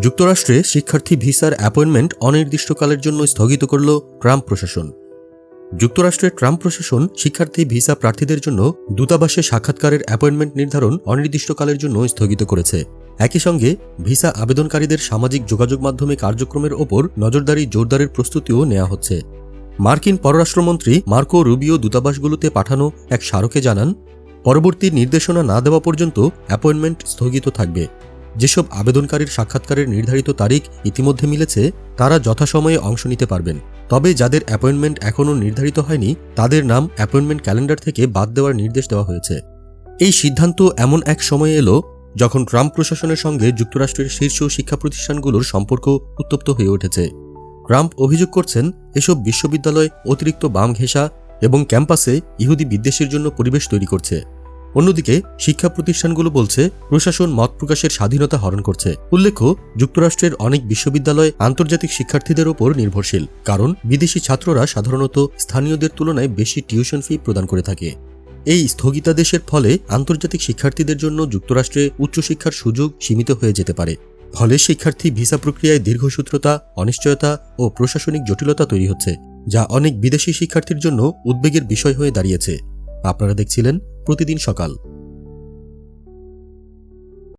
যুক্তরাষ্ট্রে শিক্ষার্থী ভিসার অ্যাপয়েন্টমেন্ট অনির্দিষ্টকালের জন্য স্থগিত করল ট্রাম্প প্রশাসন। যুক্তরাষ্ট্রের ট্রাম্প প্রশাসন শিক্ষার্থী ভিসা প্রার্থীদের জন্য দূতাবাসে সাক্ষাৎকারের অ্যাপয়েন্টমেন্ট নির্ধারণ অনির্দিষ্টকালের জন্য স্থগিত করেছে। একই সঙ্গে, ভিসা আবেদনকারীদের সামাজিক যোগাযোগ মাধ্যমে কার্যক্রমের ওপর নজরদারি জোরদারের প্রস্তুতিও নেওয়া হচ্ছে। মার্কিন পররাষ্ট্রমন্ত্রী মার্কো রুবিও দূতাবাসগুলোতে পাঠানো এক স্মারকে জানান, পরবর্তী নির্দেশনা না দেওয়া পর্যন্ত অ্যাপয়েন্টমেন্ট স্থগিত থাকবে। যেসব আবেদনকারীর সাক্ষাৎকারের নির্ধারিত তারিখ ইতিমধ্যে মিলেছে, তারা যথাসময়ে অংশ নিতে পারবেন। তবে যাদের অ্যাপয়েন্টমেন্ট এখনও নির্ধারিত হয়নি, তাদের নাম অ্যাপয়েন্টমেন্ট ক্যালেন্ডার থেকে বাদ দেওয়ার নির্দেশ দেওয়া হয়েছে। এই সিদ্ধান্ত এমন এক সময়ে এলো, যখন ট্রাম্প প্রশাসনের সঙ্গে যুক্তরাষ্ট্রের শীর্ষ শিক্ষা প্রতিষ্ঠানগুলোর সম্পর্ক উত্তপ্ত হয়ে উঠেছে। ট্রাম্প অভিযোগ করছেন, এসব বিশ্ববিদ্যালয় অতিরিক্ত বাম ঘেঁষা এবং ক্যাম্পাসে ইহুদি বিদ্বেষের জন্য পরিবেশ তৈরি করছে। অন্যদিকে শিক্ষা প্রতিষ্ঠানগুলো বলছে, প্রশাসন মত প্রকাশের স্বাধীনতা হরণ করছে। উল্লেখ্য, যুক্তরাষ্ট্রের অনেক বিশ্ববিদ্যালয় আন্তর্জাতিক শিক্ষার্থীদের ওপর নির্ভরশীল, কারণ বিদেশি ছাত্ররা সাধারণত স্থানীয়দের তুলনায় বেশি টিউশন ফি প্রদান করে থাকে। এই স্থগিতাদেশের ফলে আন্তর্জাতিক শিক্ষার্থীদের জন্য যুক্তরাষ্ট্রে উচ্চশিক্ষার সুযোগ সীমিত হয়ে যেতে পারে। ফলে শিক্ষার্থী ভিসা প্রক্রিয়ায় দীর্ঘসূত্রতা, অনিশ্চয়তা ও প্রশাসনিক জটিলতা তৈরি হচ্ছে, যা অনেক বিদেশি শিক্ষার্থীর জন্য উদ্বেগের বিষয় হয়ে দাঁড়িয়েছে। আপনারা দেখছিলেন প্রতিদিন সকাল।